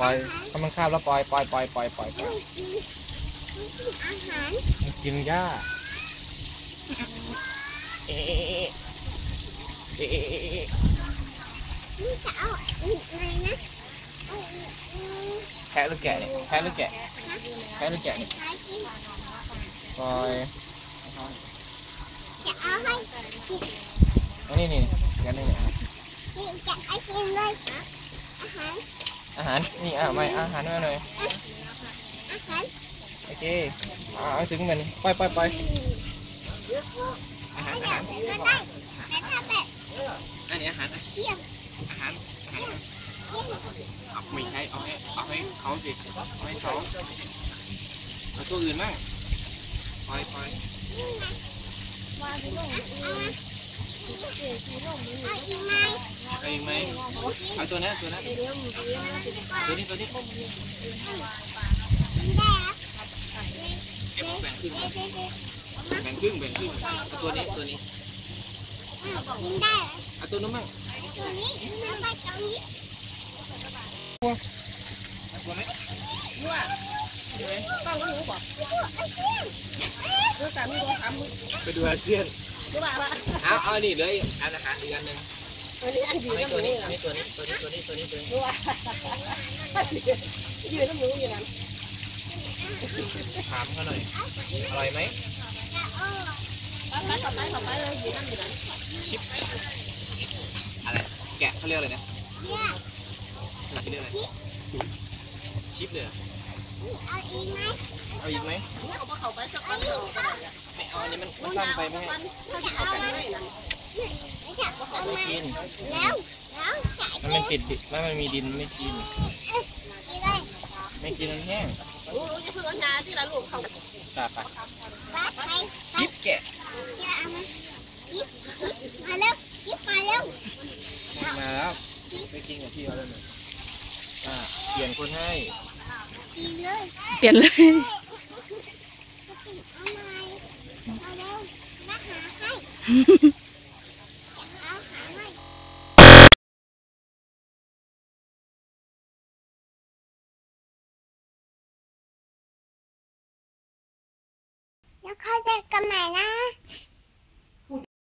ปล่อยถ้ามันคาบแล้วปล่อยปล่อยปล่อยปล่อยปล่อยปล่อยไม่กินไม่กินอาหารมันกินหญ้าเอ๊ะเอ๊ะเอ๊ะเอ๊ะเอ๊ะเอ๊ะนี่จะเอาอีกเลยนะเอาอีกอืมแพะหรือแกะเนี่ยแพะหรือแกะแพะหรือแกะเนี่ยใช้กินปล่อยจะเอาให้กินอันนี้นี่กันนี่เนี่ยนี่จะให้กินเลยอาหาร อาหาร นี่อะไม่อาหารมาหน่อยอาหารโอเคอ่าเอาถึงมันปล่อยปล่อยปล่อยอาหารไม่อาอยาหากรเป็นก็ได้แต่ถ้าแบบอันนี้อาหารเชี่ยมอาหารอาหารเอาไม่ใช่เอาให้เอาให้เขาสิเอาให้เขาเอาตัวอื่นบ้างปล่อยปล่อยนี่ไงเอามาเอาอีกไหม เอาอีกไหมเอาตัวนั้ตัวนั้ตัวนี้ตัวนี้กินได้ครับเก็บแบ่งครึ่งเด็ดเด็ดเด็ดแบ่งครึ่งแบ่งครึ่งเอาตัวนี้ตัวนี้กินได้เอาตัวนู้นบ้างตัวนี้แล้วไปตรงนี้เอาตัวนี้ต้องรู้บ่ไอ้เชี่ยมเรื่องการมีบ่ถามมึงไปดูอาเซียนรู้ว่าว่าเอาเอานี่เลยอันอาหารอีกอันหนึ่ง อันนี้อันดีเอาให้น้ำหตัวนูนี้นี่อันนี้ตัวนี้ตัวนี้ตัวนี้ตัวนี้ตัวนี้รู้ว่ายืนน้ำหนูอยู่นั่นถามเขาหน่อยอร่อยไหมจะเอาไปไปต่อไปต่อไปเลยยืนน้ำอยู่นั่นชิปอะไรแกะเขาเรียกอะไรนะเนี่ยหลักเรียกอะไรชิปเลยเหรอนี่เอาอีกไหมเอาอีกไหมเขาบอกเขาไปสักเอาวันอีกครับไม่เอาอันนี้มันมันสั้นไปไหมถ้าจะเอาไปได้นั่นไม่อยากเอาไม่มากินแล้วแล้วจะมันกิมันนติดดิไม่มันมีดินไม่กิน กินเลยไม่กินมันแห้งรู้รู้จะเพิ่งเอายาที่ละลูกเขาตาไปบ้าไปชิปแกะจะเอามาจิ๊บจิ๊บมาแล้วจิ๊บมาแล้วมาแล้วไปกินกับพี่เขาแล้วหนึ่งอ่าเปลี่ยนคนให้กินเลยเปลี่ยนเลยเอามาเอาเร็วมาหาให้ แล้วค่อยเจอกันใหม่นะ